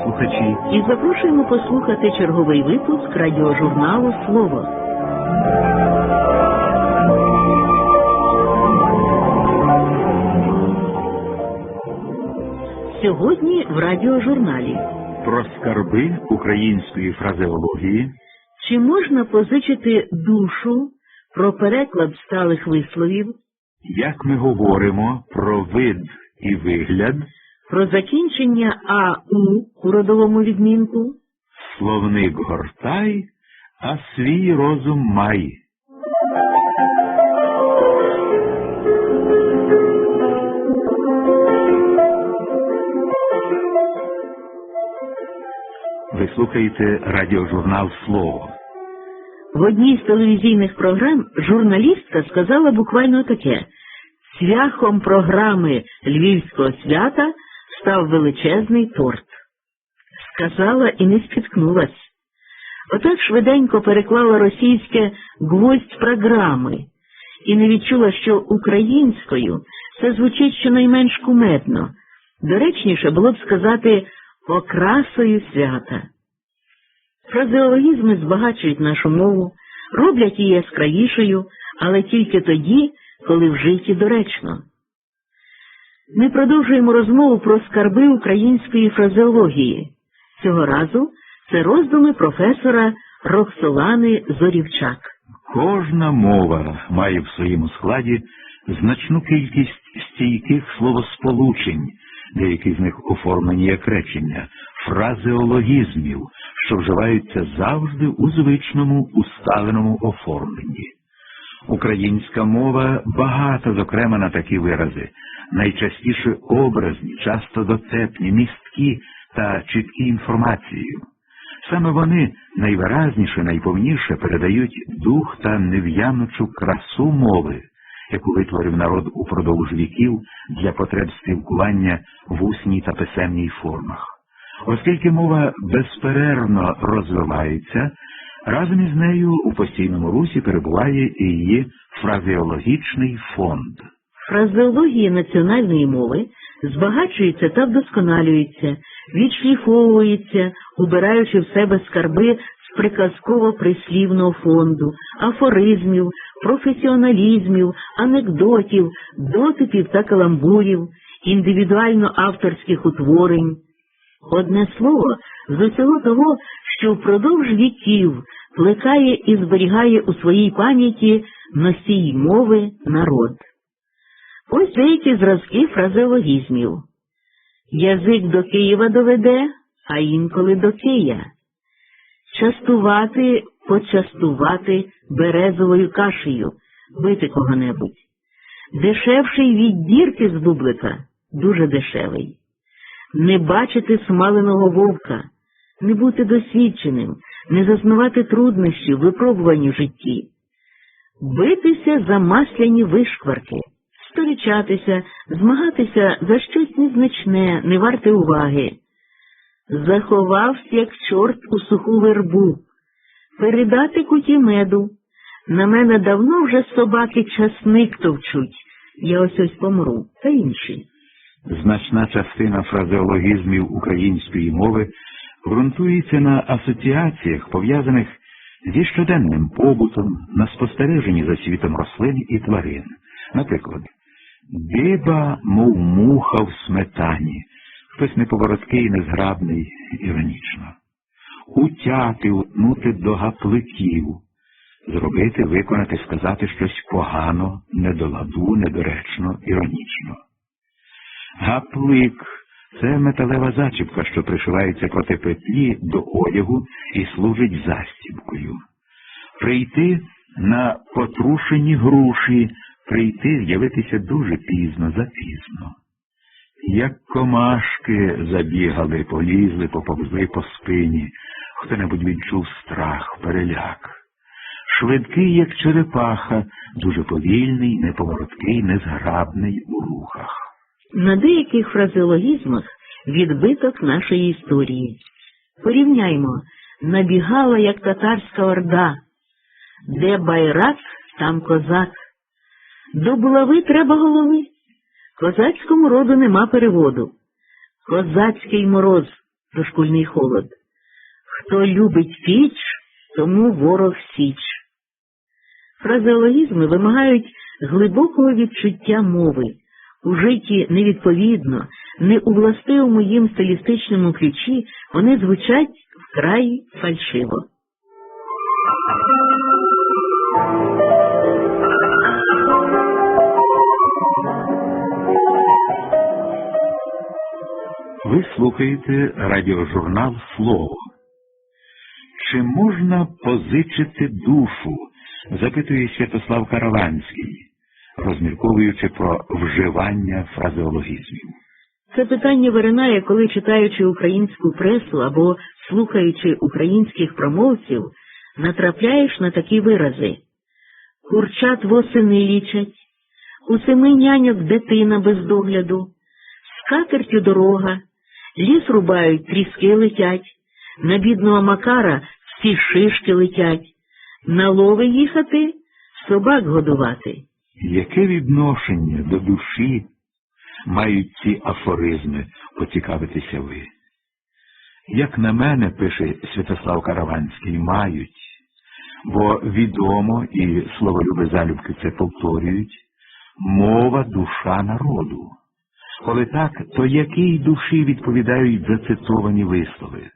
радіослухачі. І запрошуємо послухати черговий випуск радіожурналу Слово. Сьогодні в радіожурналі. Про скарби української фразеології, Чи можна позичити душу про переклад сталих висловів, як ми говоримо про вид і вигляд, про закінчення АУ у родовому відмінку? словник гортай, а свій розум май. Ви слухаєте радіожурнал Слово. В одній з телевізійних програм журналістка сказала буквально таке: цвяхом програми Львівського свята став величезний торт. Сказала і не спіткнулась. Отак швиденько переклала російське гвоздь програми і не відчула, що українською це звучить щонайменш кумедно. Доречніше було б сказати окрасою свята. Фразеологізми збагачують нашу мову, роблять її яскравішою, але тільки тоді, коли вжиті доречно. Ми продовжуємо розмову про скарби української фразеології. Цього разу це роздуми професора Роксолани Зорівчак. Кожна мова має в своєму складі значну кількість стійких словосполучень, деякі з них оформлені як речення, фразеологізмів, що вживаються завжди у звичному усталеному оформленні. Українська мова багата, зокрема, на такі вирази, найчастіше образні, часто дотепні, місткі та чіткі інформацією. Саме вони найвиразніше, найповніше передають дух та нев'янучу красу мови, яку витворив народ упродовж віків для потреб спілкування в усній та писемній формах. Оскільки мова безперервно розвивається, разом із нею у постійному русі перебуває і її фразеологічний фонд. Фразеологія національної мови збагачується та вдосконалюється, відшліфовується, убираючи в себе скарби з приказково-прислівного фонду, афоризмів, професіоналізмів, анекдотів, дотипів та каламбурів, індивідуально авторських утворень. Одне слово з усього того, що впродовж віків плекає і зберігає у своїй пам'яті носій мови народ. Ось деякі зразки фразеологізмів. Язик до Києва доведе, а інколи до Кия. Частувати, почастувати березовою кашею, бити кого-небудь. Дешевший від дірки з бублика, дуже дешевий. Не бачити смаленого вовка, не бути досвідченим, не зазнавати труднощів, випробувань у житті. Битися за масляні вишкварки сторічатися, змагатися за щось незначне, не варте уваги. Заховався, як чорт у суху вербу, передати куті меду. На мене давно вже собаки часник товчуть, я ось ось помру, та інші. Значна частина фразеологізмів української мови ґрунтується на асоціаціях, пов'язаних зі щоденним побутом, на спостереженні за світом рослин і тварин. Наприклад, Диба, мов муха в сметані, хтось неповороткий, незграбний, іронічно. Утяти, утнути до гапликів, зробити, виконати, сказати щось погано, не до ладу, недоречно, іронічно. Гаплик це металева зачіпка, що пришивається проти петлі до одягу і служить застібкою. Прийти на потрушені груші прийти з'явитися дуже пізно, запізно. Як комашки забігали, полізли, поповзли по спині, хто-небудь відчув страх, переляк. Швидкий, як черепаха, дуже повільний, неповороткий, незграбний у рухах. На деяких фразеологізмах відбиток нашої історії. Порівняймо, набігала, як татарська орда, де байрак, там козак. До булави треба голови. Козацькому роду нема переводу. Козацький мороз, дошкульний холод. Хто любить піч, тому ворог січ. Фразеологізми вимагають глибокого відчуття мови, у житті невідповідно, не у властивому їм стилістичному ключі вони звучать вкрай фальшиво. Ви слухаєте радіожурнал Слово. Чи можна позичити душу? запитує Святослав Караванський, розмірковуючи про вживання фразеологізмів. Це питання виринає, коли читаючи українську пресу або слухаючи українських промовців, натрапляєш на такі вирази. Курчат восени лічать, у семи няньок дитина без догляду, скатертю дорога, ліс рубають, тріски летять, на бідного Макара всі шишки летять, на лови їхати, собак годувати. Яке відношення до душі мають ці афоризми, поцікавитеся ви? Як на мене, пише Святослав Караванський, мають, бо відомо і словолюби залюбки це повторюють, мова душа народу. Коли так, то якій душі відповідають зацитовані вислови?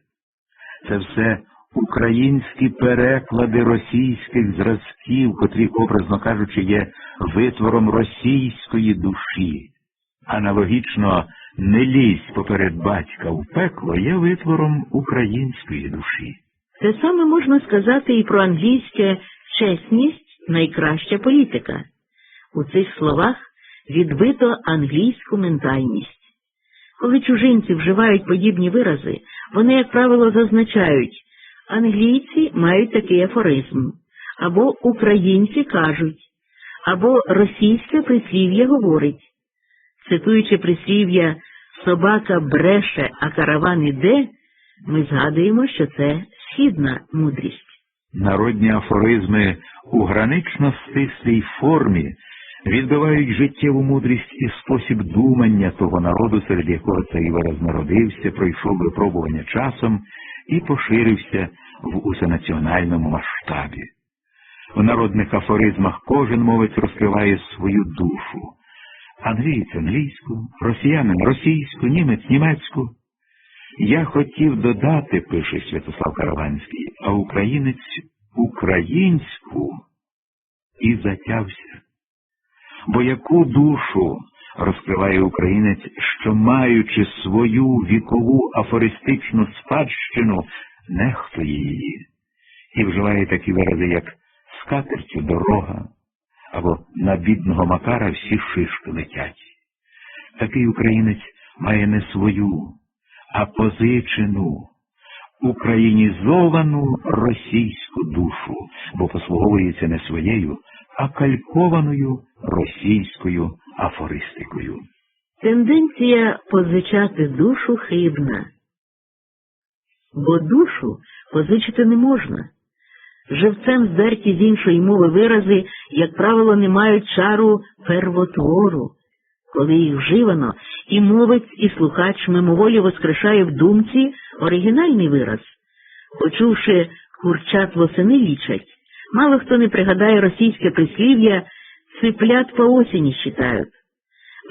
Це все українські переклади російських зразків, котрі, образно кажучи, є витвором російської душі. Аналогічно не лізь поперед батька в пекло є витвором української душі. Те саме можна сказати і про англійське чесність найкраща політика. У цих словах відбито англійську ментальність. Коли чужинці вживають подібні вирази, вони, як правило, зазначають англійці мають такий афоризм, або українці кажуть, або російське прислів'я говорить. Цитуючи прислів'я собака бреше, а караван іде, ми згадуємо, що це східна мудрість. Народні афоризми у гранично стислій формі відбивають життєву мудрість і спосіб думання того народу, серед якого цей вираз народився, пройшов випробування часом і поширився в усенаціональному масштабі. У народних афоризмах кожен мовець розкриває свою душу. Англієць англійську, росіянин російську, німець німецьку. Я хотів додати, пише Святослав Караванський, а українець українську і затявся. Бо яку душу розкриває українець, що, маючи свою вікову афористичну спадщину, нехтує її і вживає такі вирази, як скатертю дорога або на бідного Макара всі шишки летять. Такий українець має не свою, а позичену, українізовану російську душу, бо послуговується не своєю, а калькованою російською афористикою. Тенденція позичати душу хибна, бо душу позичити не можна. Живцем здерті з іншої мови вирази, як правило, не мають чару первотвору. Коли їх вживано, і мовець, і слухач мимоволі воскрешає в думці оригінальний вираз. Почувши курчат восени лічать, мало хто не пригадає російське прислів'я «цыплят по осені считають».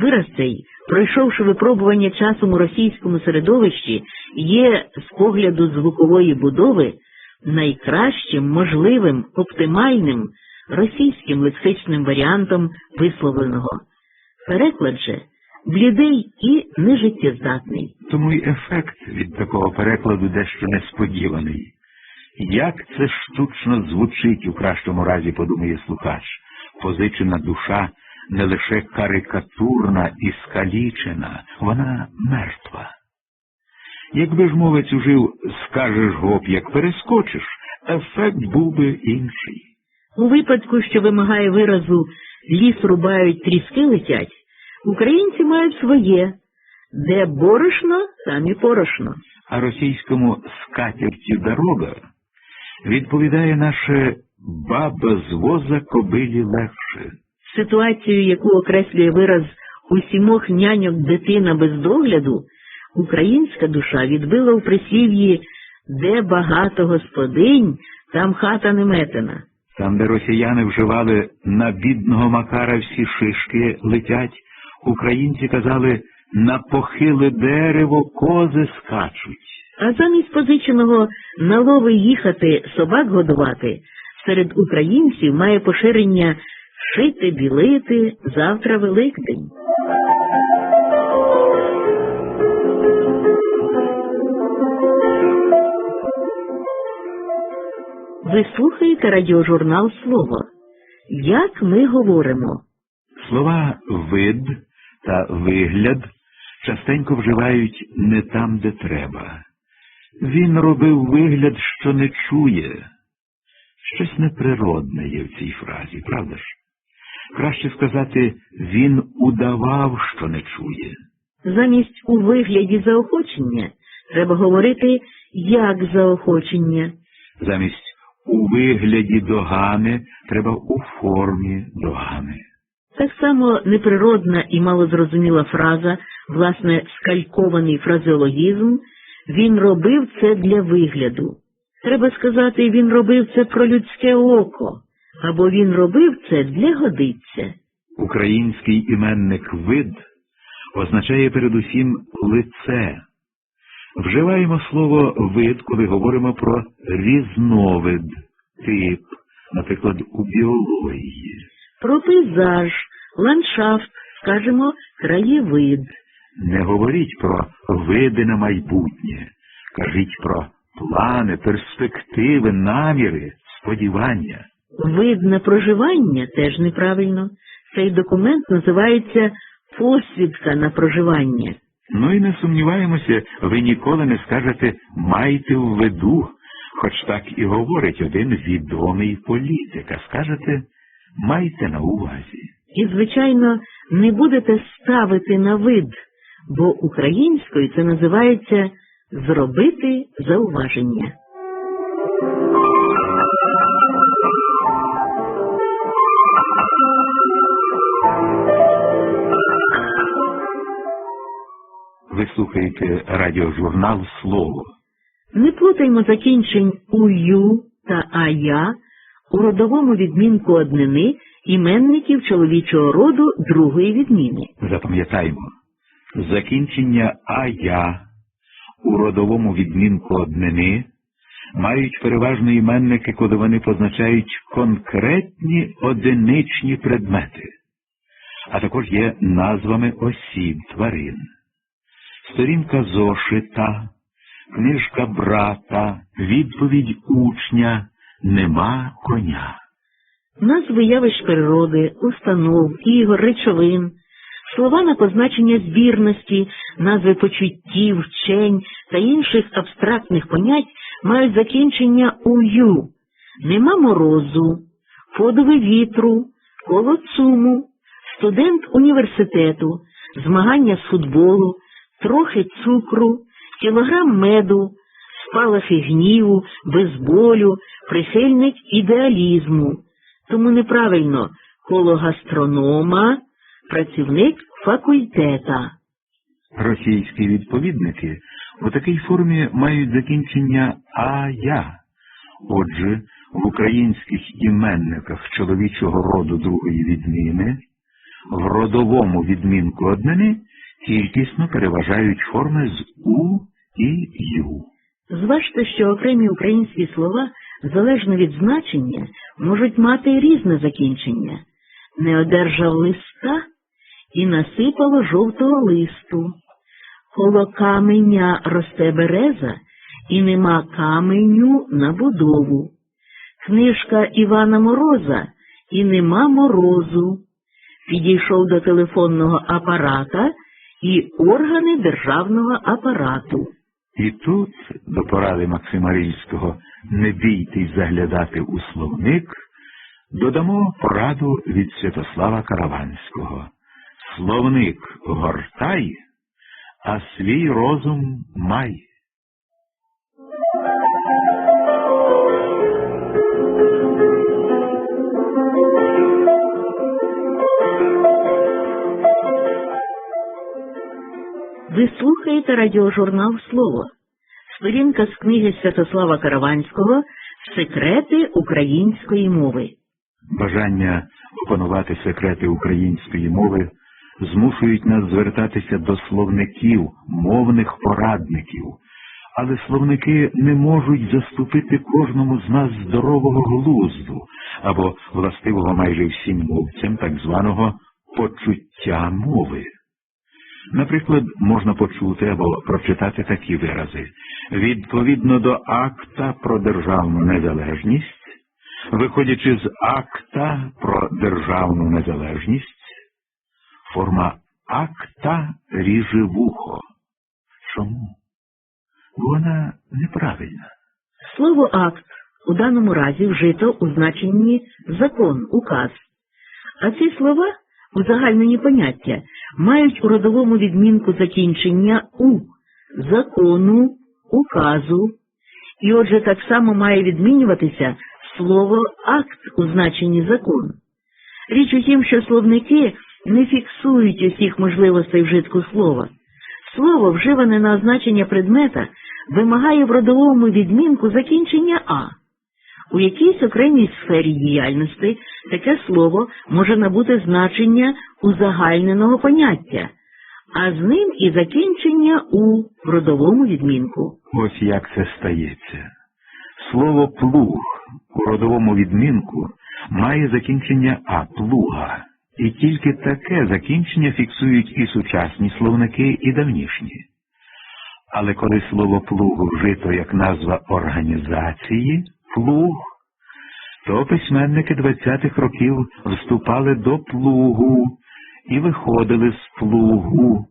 Вираз цей, пройшовши випробування часом у російському середовищі, є з погляду звукової будови найкращим, можливим, оптимальним російським лексичним варіантом висловленого. Переклад же блідий і нежиттєздатний. Тому й ефект від такого перекладу дещо несподіваний. Як це штучно звучить у кращому разі, подумає слухач, позичена душа не лише карикатурна і скалічена, вона мертва. Якби ж мовець ужив скажеш гоп, як перескочиш, ефект був би інший. У випадку, що вимагає виразу ліс рубають, тріски летять, українці мають своє, де борошно, там і порошно. А російському скатертю дорога відповідає наше баба з воза кобилі легше. Ситуацію, яку окреслює вираз у сімох няньок дитина без догляду, Українська душа відбила у присів'ї, де багато господинь, там хата не метена. Там, де росіяни вживали на бідного Макара всі шишки летять, українці казали на похиле дерево кози скачуть. А замість позиченого на лови їхати собак годувати серед українців має поширення шити, білити завтра Великдень. Ви слухаєте радіожурнал Слово. Як ми говоримо? Слова вид та вигляд частенько вживають не там, де треба. Він робив вигляд, що не чує. Щось неприродне є в цій фразі, правда ж? Краще сказати, він удавав, що не чує. Замість у вигляді заохочення треба говорити як заохочення. Замість у вигляді догани треба у формі догани. Так само неприродна і малозрозуміла фраза, власне, скалькований фразеологізм, він робив це для вигляду. Треба сказати, він робив це про людське око, або він робив це для годиться. Український іменник вид означає передусім лице. Вживаємо слово вид, коли говоримо про різновид, тип, наприклад, у біології. Про пейзаж, ландшафт, скажемо, краєвид. Не говоріть про види на майбутнє, кажіть про плани, перспективи, наміри, сподівання. Вид на проживання теж неправильно. Цей документ називається посвідка на проживання. Ну і не сумніваємося, ви ніколи не скажете майте в виду, хоч так і говорить один відомий політик, а скажете майте на увазі. І, звичайно, не будете ставити на вид, бо українською це називається зробити зауваження. Ви слухаєте радіожурнал Слово. Не плутаймо закінчень ую та ая у родовому відмінку однини іменників чоловічого роду другої відміни. Запам'ятаймо, закінчення ая у родовому відмінку однини мають переважно іменники, коли вони позначають конкретні одиничні предмети, а також є назвами осіб тварин. Сторінка зошита, книжка брата, відповідь учня, нема коня. Назви явищ природи, установ, ігор, речовин, слова на позначення збірності, назви почуттів, вчень та інших абстрактних понять мають закінчення ую. Нема морозу, подови вітру, коло цуму, студент університету, змагання з футболу, трохи цукру, кілограм меду, спалахи гніву, безболю, прихильник ідеалізму. Тому неправильно коло гастронома, працівник факультета. Російські відповідники у такій формі мають закінчення ая. Отже, в українських іменниках чоловічого роду другої відміни, в родовому відмінку однини кількісно переважають форми з у і ю. Зважте, що окремі українські слова, залежно від значення, можуть мати різне закінчення. Не одержав листа і насипало жовтого листу. Коло каменя росте береза, і нема каменю на будову. Книжка Івана Мороза і нема морозу. Підійшов до телефонного апарата і органи державного апарату. І тут, до поради Максима Рильського не бійтесь заглядати у словник, додамо пораду від Святослава Караванського. Словник гортай, а свій розум май. Ви слухаєте радіожурнал Слово. Сторінка з книги Святослава Караванського Секрети української мови. Бажання опанувати секрети української мови змушують нас звертатися до словників, мовних порадників, але словники не можуть заступити кожному з нас здорового глузду або властивого майже всім мовцям так званого почуття мови. Наприклад, можна почути або прочитати такі вирази. Відповідно до акта про державну незалежність, виходячи з акта про державну незалежність, форма акта ріже вухо. Чому? Вона неправильна. Слово акт у даному разі вжито у значенні закон, указ. А ці слова, узагальнені поняття, мають у родовому відмінку закінчення у закону, указу. І отже, так само має відмінюватися слово акт у значенні закон. Річ у тім, що словники не фіксують усіх можливостей вжитку слова. Слово, вживане на означення предмета, вимагає в родовому відмінку закінчення А. У якійсь окремій сфері діяльності таке слово може набути значення узагальненого поняття, а з ним і закінчення У родовому відмінку. Ось як це стається. Слово плуг у родовому відмінку має закінчення А плуга, і тільки таке закінчення фіксують і сучасні словники, і давнішні. Але коли слово плугу вжито як назва організації плуг, то письменники 20-х років вступали до плугу і виходили з плугу,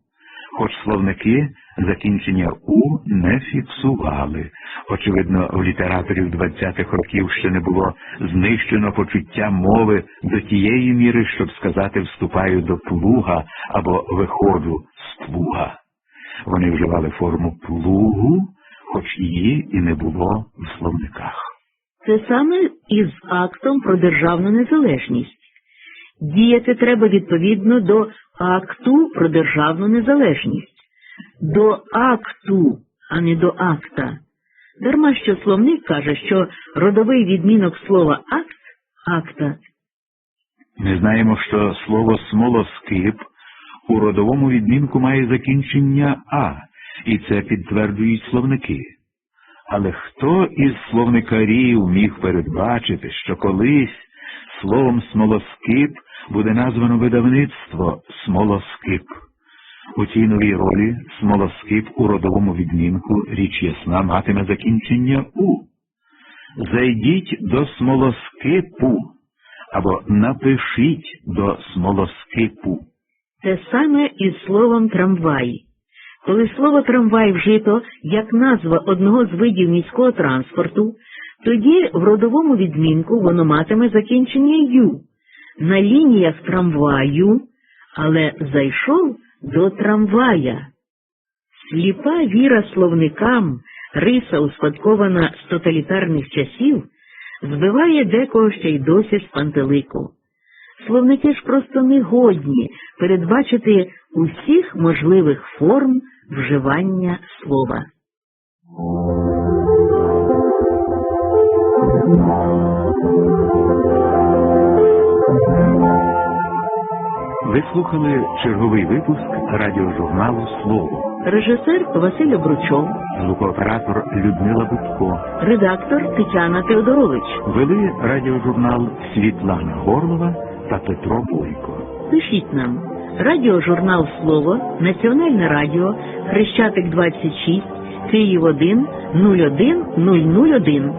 хоч словники закінчення У не фіксували. Очевидно, в літераторів 20-х років ще не було знищено почуття мови до тієї міри, щоб сказати вступаю до плуга або виходжу з плуга. Вони вживали форму плугу, хоч її і не було в словниках. Це саме із актом про державну незалежність. Діяти треба відповідно до акту про державну незалежність. До акту, а не до акта. Дарма що словник каже, що родовий відмінок слова акт акта. Ми знаємо, що слово смолоскип у родовому відмінку має закінчення А, і це підтверджують словники. Але хто із словникарів міг передбачити, що колись словом смолоскип буде названо видавництво смолоскип? У цій новій ролі смолоскип у родовому відмінку річ ясна матиме закінчення У. Зайдіть до смолоскипу або напишіть до смолоскипу. Те саме із словом трамвай. Коли слово трамвай вжито як назва одного з видів міського транспорту, тоді в родовому відмінку воно матиме закінчення ю на лініях трамваю, але зайшов до трамвая. Сліпа віра словникам, риса, успадкована з тоталітарних часів, збиває декого ще й досі з пантелику. Словники ж просто не годні передбачити усіх можливих форм вживання слова. Ви слухали черговий випуск радіожурналу Слово. Режисер Василь Обручов, Звукооператор Людмила Будко. редактор Тетяна Теодорович. Вели радіожурнал Світлана Горлова та Петро Бойко. Пишіть нам. Радіожурнал Слово, Національне радіо, Хрещатик 26, Київ 1, 01 001.